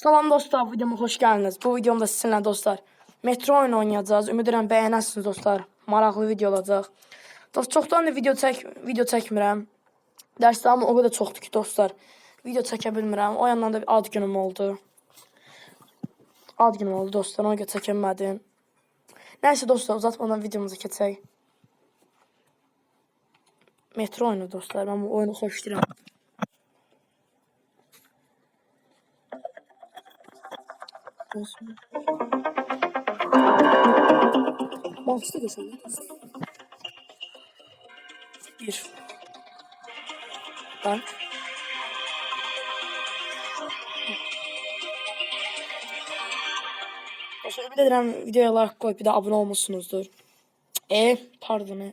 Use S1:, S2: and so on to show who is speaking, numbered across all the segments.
S1: Salam dostlar, videoma xoş gəldiniz. Bu videomda sizinlə dostlar metro oyunu oynayacağız. Ümid edirəm bəyənərsiniz dostlar. Maraqlı video olacaq. Dost çoxdan da video çək video çəkmirəm. Dərslərim o qədər çoxdur ki, dostlar. Video çəkə bilmirəm. O yandan da ad günüm oldu. Ad günüm oldu dostlar. Ona görə çəkə bilmədim. Nəysə dostlar, uzatmadan videomuza keçək. Metro oyunu dostlar. Mən bu oyunu xoşlayıram. Olsun. Başla desene. Bir. Ben. Başka bir ederim videoya like koyup bir de abone olmuşsunuzdur. E pardon e.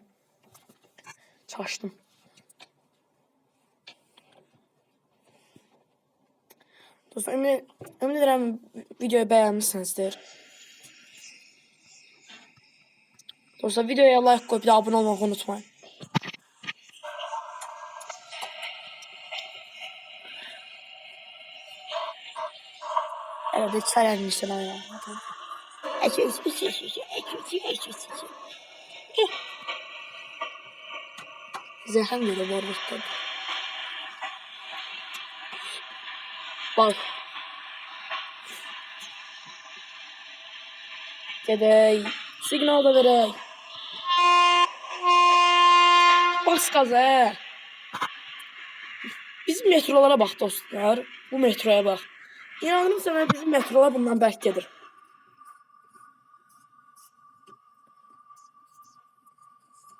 S1: Çaştım. Dostlar ümid, ümid edirəm videoyu bəyənmisinizdir. Dostlar videoya like koyup bir de abone olmayı unutmayın. Evet, çaylanmışsın ayağa. Zehir geliyor barlıktan. Bak. Gedək. Signal da verək. Bas qaza. Bizim metrolara bax dostlar. Bu metroya bax. İnanırım sənə bizim metrolar bundan bərk gedir.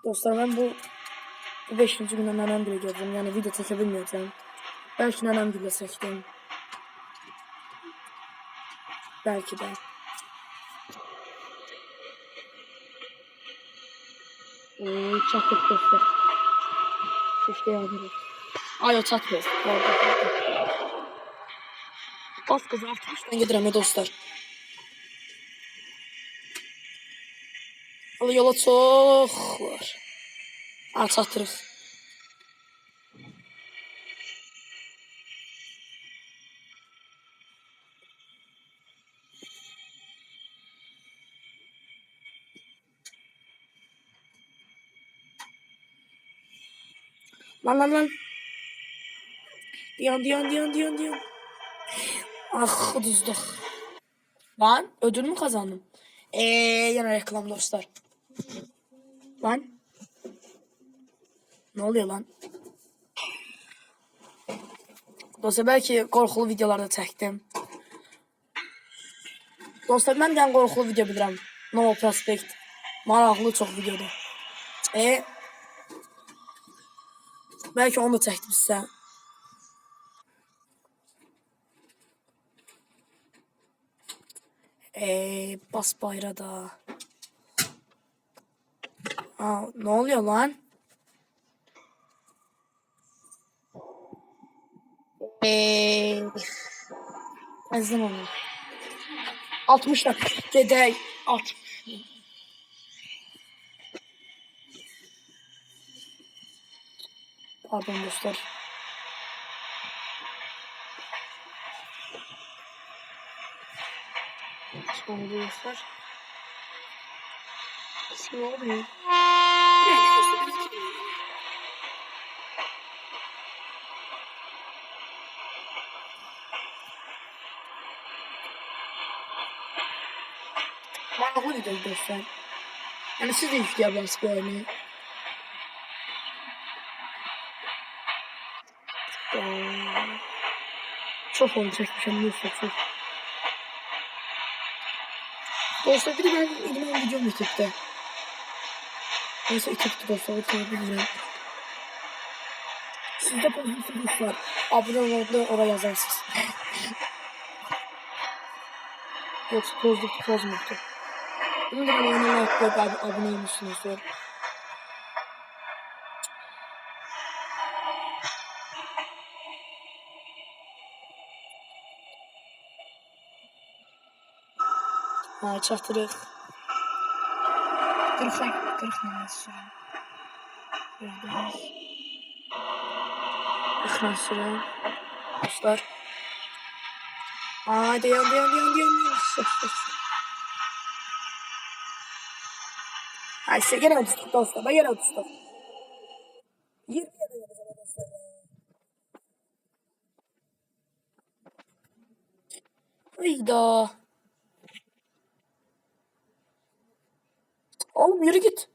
S1: Dostlar mən bu bu 5-ci gündə nənəm bilə gəldim. Yəni video çəkə bilməyəcəm. Bəlkə nənəm bilə çəkdim. Belki de. Oy çatır dostlar. Şişte yağmur. Ay o çatmıyor. Pardon. Az kızartmışdan gedirəm ya dostlar. Yola çox var. Ha çatırıq. Lan lan lan. Diyan diyan diyan diyan diyan. Ah uduzduk. Lan ödül mü kazandım? Eee yine reklam dostlar. Lan. Ne oluyor lan? Dostlar belki korkulu videolarda çektim. Dostlar ben de korkulu video bilirəm. No Prospect. Maraqlı çox videodur. E Belki onu da çəkdim sizə. Eee bas bayra da. Aa, ne oluyor lan? Eee Ezdim onu. 60 dakika. Gedək. 60. Pardon dostlar. Sonra dostlar. Şimdi olmuyor. Maraqlı video dostlar. Yəni siz də yükləyə bilərsiniz bu oyunu. Çok oyun çekmişim neyse çok. Dostlar bir de ben elime videom YouTube'da. Neyse YouTube'da dostlar bakabilirim. Sizde pozitif dostlar. Abone olmayı da oraya yazarsınız. Yoksa pozitif pozmuştu. Bunu da bana like koyup ab abone olmuşsunuzdur. Ha çatırıq. 40 40 nömrə sürəm. Gördünüz. 40 sürəm. Dostlar. Haydi yandı yandı yandı yandı. Sus, sus. Ay işte gene düştük dostlar. Ben gene düştüm. 20 yere geleceğim dostlar. Hayda. Yürü git.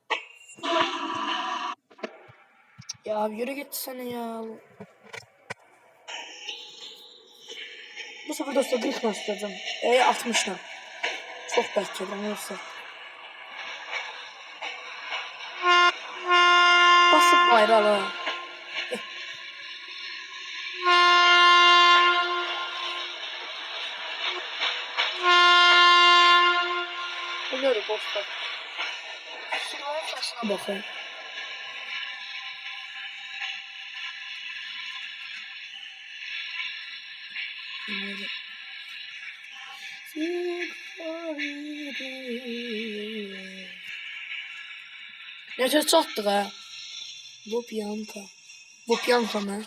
S1: Ya yürü git sen ya. Bu sefer dostlar bir bastırdım. E 60'la. Çok bekledim yoksa. Basıp bayrağı. Biliyorum dostlar. Şunların saçına bakın. Böyle. Nefes çattık ha. Bu piyanka. Bu piyanka mı?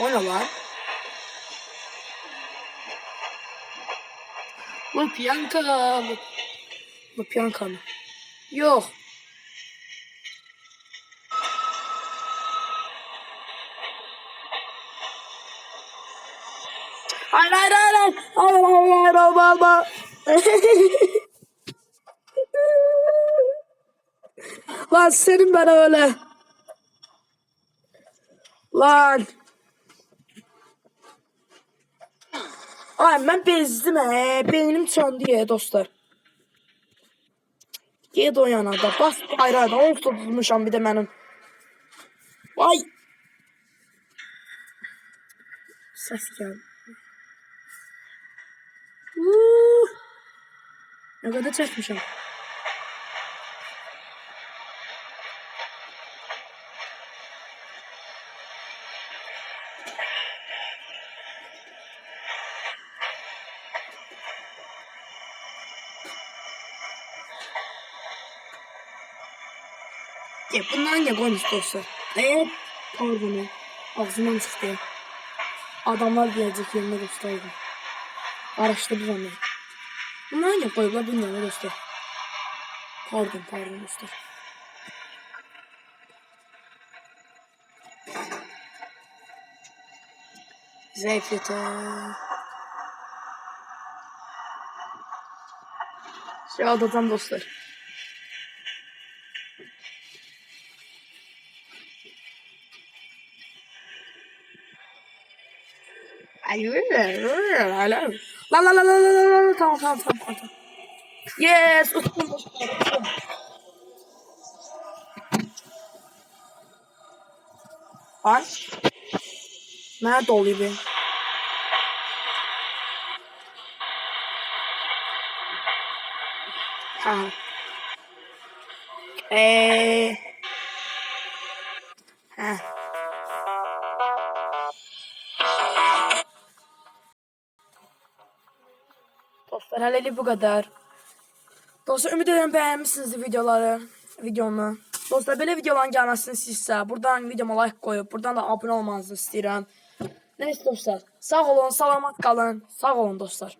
S1: O ne lan? Bu piyanka. Bu, bu piyanka mı? Yok. Hayır hayır hayır hayır. Hayır hayır hayır alma. Lan senin ben öyle. Lan. Ay ben bezdim he. Beynim söndü ya dostlar. Ged o yana da. Bas bayrağı da. Of tutulmuşam bir de benim. Vay. Ses geldi. Uh. Ne kadar çekmişim. Ya bundan ne konuş dostlar? Eee pardon ya. Ağzımdan çıktı ya. Adamlar diyecek yerine gösterdim. Araştırdı onu. Bunlar ne koyuyorlar bilmiyorum dostlar. Pardon pardon dostlar. Zevkete. Şey adadan dostlar. Ay, La la la la la la la la tamam tamam tamam tamam. Yes, dostlar. Ay. Nerede oluyor be? Ha. Eee. Ha. Dostlar hələlik bu kadar. Dostlar ümid edirəm bəyənmisinizdir videoları, videomu. Dostlar belə videoların gəlməsini istəyirsə, buradan videoma like qoyub, buradan da abunə olmanızı istəyirəm. Neyse dostlar, sağ olun, salamat qalın. Sağ olun dostlar.